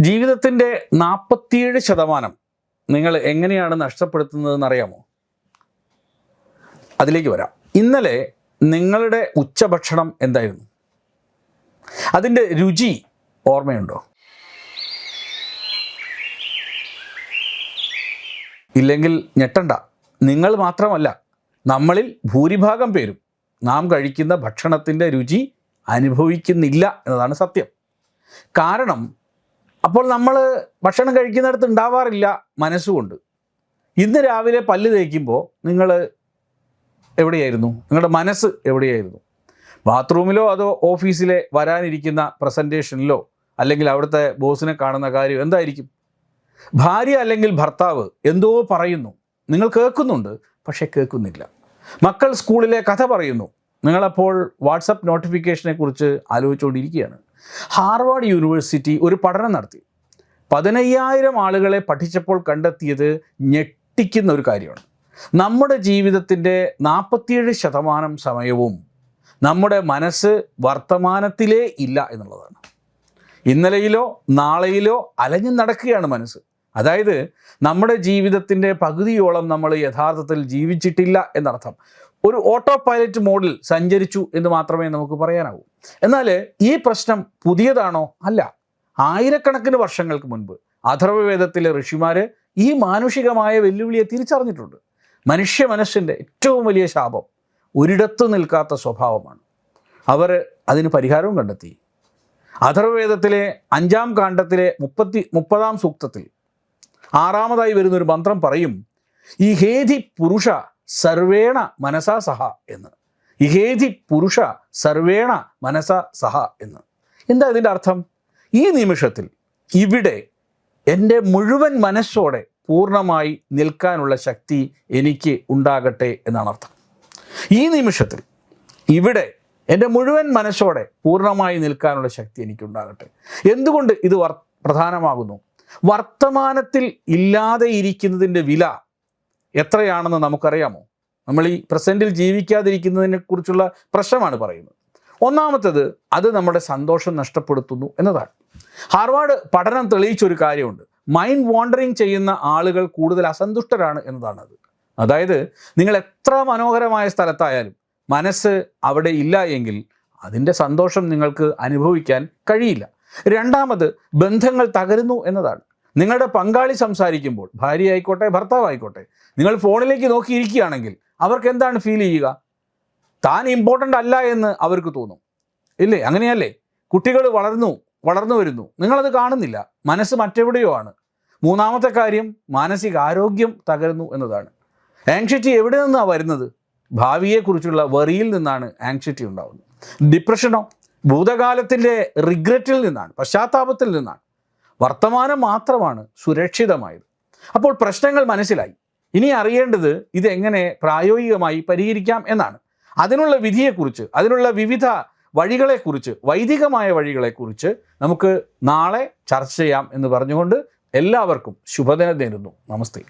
ജീവിതത്തിന്റെ നാൽപ്പത്തിയേഴ് ശതമാനം നിങ്ങൾ എങ്ങനെയാണ് നഷ്ടപ്പെടുത്തുന്നതെന്ന് അറിയാമോ അതിലേക്ക് വരാം. ഇന്നലെ നിങ്ങളുടെ ഉച്ചഭക്ഷണം എന്തായിരുന്നു? അതിന്റെ രുചി ഓർമ്മയുണ്ടോ? ഇല്ലെങ്കിൽ ഞെട്ടണ്ട. നിങ്ങൾ മാത്രമല്ല നമ്മളിൽ ഭൂരിഭാഗം പേരും നാം കഴിക്കുന്ന ഭക്ഷണത്തിന്റെ രുചി അനുഭവിക്കുന്നില്ല എന്നതാണ് സത്യം. കാരണം അപ്പോൾ നമ്മൾ ഭക്ഷണം കഴിക്കുന്നിടത്ത് ഉണ്ടാവാറില്ല മനസ്സുകൊണ്ട്. ഇന്ന് രാവിലെ പല്ല് തേക്കുമ്പോൾ നിങ്ങൾ എവിടെയായിരുന്നു? നിങ്ങളുടെ മനസ്സ് എവിടെയായിരുന്നു? ബാത്റൂമിലോ അതോ ഓഫീസിലെ വരാനിരിക്കുന്ന പ്രസന്റേഷനിലോ അല്ലെങ്കിൽ അവിടുത്തെ ബോസിനെ കാണുന്ന കാര്യം എന്തായിരിക്കും? ഭാര്യ അല്ലെങ്കിൽ ഭർത്താവ് എന്തോ പറയുന്നു. നിങ്ങൾ കേൾക്കുന്നുണ്ട് പക്ഷേ കേൾക്കുന്നില്ല. മക്കൾ സ്കൂളിലെ കഥ പറയുന്നു. നിങ്ങളപ്പോൾ വാട്സപ്പ് നോട്ടിഫിക്കേഷനെ കുറിച്ച് ആലോചിച്ചുകൊണ്ടിരിക്കുകയാണ്. ഹാർവാർഡ് യൂണിവേഴ്സിറ്റി ഒരു പഠനം നടത്തി. പതിനയ്യായിരം ആളുകളെ പഠിച്ചപ്പോൾ കണ്ടെത്തിയത് ഞെട്ടിക്കുന്ന ഒരു കാര്യമാണ്. നമ്മുടെ ജീവിതത്തിന്റെ നാൽപ്പത്തിയേഴ് ശതമാനം സമയവും നമ്മുടെ മനസ്സ് വർത്തമാനത്തിലേ ഇല്ല എന്നുള്ളതാണ്. ഇന്നലെയിലോ നാളെയിലോ അലഞ്ഞു നടക്കുകയാണ് മനസ്സ്. അതായത് നമ്മുടെ ജീവിതത്തിന്റെ പകുതിയോളം നമ്മൾ യഥാർത്ഥത്തിൽ ജീവിച്ചിട്ടില്ല എന്നർത്ഥം. ഒരു ഓട്ടോ പൈലറ്റ് മോഡിൽ സഞ്ചരിച്ചു എന്ന് മാത്രമേ നമുക്ക് പറയാനാവൂ. എന്നാൽ ഈ പ്രശ്നം പുതിയതാണോ? അല്ല. ആയിരക്കണക്കിന് വർഷങ്ങൾക്ക് മുൻപ് അഥർവവേദത്തിലെ ഋഷിമാർ ഈ മാനുഷികമായ വെല്ലുവിളിയെ തിരിച്ചറിഞ്ഞിട്ടുണ്ട്. മനുഷ്യ മനസ്സിന്റെ ഏറ്റവും വലിയ ശാപം ഒരിടത്ത് നിൽക്കാത്ത സ്വഭാവമാണ്. അവർ അതിന് പരിഹാരവും കണ്ടെത്തി. അഥർവവേദത്തിലെ അഞ്ചാം കാണ്ഡത്തിലെ മുപ്പത്തി മുപ്പതാം സൂക്തത്തിൽ ആറാമതായി വരുന്നൊരു മന്ത്രം പറയും ഈ ഹേതി പുരുഷ സർവേണ മനസാ സഹ എന്ന്. ഇഹേതി പുരുഷ സർവേണ മനസാ സഹ എന്ന്. എന്താ ഇതിന്റെ അർത്ഥം? ഈ നിമിഷത്തിൽ ഇവിടെ എന്റെ മുഴുവൻ മനസ്സോടെ പൂർണമായി നിൽക്കാനുള്ള ശക്തി എനിക്ക് ഉണ്ടാകട്ടെ എന്നാണ് അർത്ഥം. ഈ നിമിഷത്തിൽ ഇവിടെ എന്റെ മുഴുവൻ മനസ്സോടെ പൂർണമായി നിൽക്കാനുള്ള ശക്തി എനിക്കുണ്ടാകട്ടെ എന്തുകൊണ്ട് ഇത് വർ പ്രധാനമാകുന്നു? വർത്തമാനത്തിൽ ഇല്ലാതെ ഇരിക്കുന്നതിന്റെ വില എത്രയാണെന്ന് നമുക്കറിയാമോ? നമ്മൾ ഈ പ്രസന്റിൽ ജീവിക്കാതിരിക്കുന്നതിനെ കുറിച്ചുള്ള പ്രശ്നമാണ് പറയുന്നത്. ഒന്നാമത്തേത് അത് നമ്മുടെ സന്തോഷം നഷ്ടപ്പെടുത്തുന്നു എന്നതാണ്. ഹാർവാർഡ് പഠനം തെളിയിച്ചൊരു കാര്യമുണ്ട്. മൈൻഡ് വാണ്ടറിങ് ചെയ്യുന്ന ആളുകൾ കൂടുതൽ അസന്തുഷ്ടരാണ് എന്നതാണത്. അതായത് നിങ്ങൾ എത്ര മനോഹരമായ സ്ഥലത്തായാലും മനസ്സ് അവിടെ ഇല്ല എങ്കിൽ അതിന്റെ സന്തോഷം നിങ്ങൾക്ക് അനുഭവിക്കാൻ കഴിയില്ല. രണ്ടാമത് ബന്ധങ്ങൾ തകരുന്നു എന്നതാണ്. നിങ്ങളുടെ പങ്കാളി സംസാരിക്കുമ്പോൾ ഭാര്യ ആയിക്കോട്ടെ ഭർത്താവ് ആയിക്കോട്ടെ നിങ്ങൾ ഫോണിലേക്ക് നോക്കിയിരിക്കുകയാണെങ്കിൽ അവർക്ക് എന്താണ് ഫീൽ ചെയ്യുക? താൻ ഇമ്പോർട്ടന്റ് അല്ല എന്ന് അവർക്ക് തോന്നും. ഇല്ലേ? അങ്ങനെയല്ലേ? കുട്ടികൾ വളർന്നു വളർന്നു വരുന്നു. നിങ്ങളത് കാണുന്നില്ല. മനസ്സ് മറ്റെവിടെയോ ആണ്. മൂന്നാമത്തെ കാര്യം മാനസികാരോഗ്യം തകരുന്നു എന്നതാണ്. ആങ്ഷ്യറ്റി എവിടെ നിന്നാണ് വരുന്നത്? ഭാവിയെക്കുറിച്ചുള്ള വെറിയിൽ നിന്നാണ് ആങ്ഷ്യറ്റി ഉണ്ടാകുന്നത് ഡിപ്രഷനോ ഭൂതകാലത്തിന്റെ റിഗ്രറ്റിൽ നിന്നാണ് പശ്ചാത്താപത്തിൽ നിന്നാണ്. വർത്തമാനം മാത്രമാണ് സുരക്ഷിതമായത്. അപ്പോൾ പ്രശ്നങ്ങൾ മനസ്സിലായി. ഇനി അറിയേണ്ടത് ഇതെങ്ങനെ പ്രായോഗികമായി പരിഹരിക്കാം എന്നാണ്. അതിനുള്ള വിധിയെക്കുറിച്ച് അതിനുള്ള വിവിധ വഴികളെക്കുറിച്ച് വൈദികമായ വഴികളെക്കുറിച്ച് നമുക്ക് നാളെ ചർച്ച ചെയ്യാം എന്ന് പറഞ്ഞുകൊണ്ട് എല്ലാവർക്കും ശുഭദിനം നേരുന്നു. നമസ്തേ.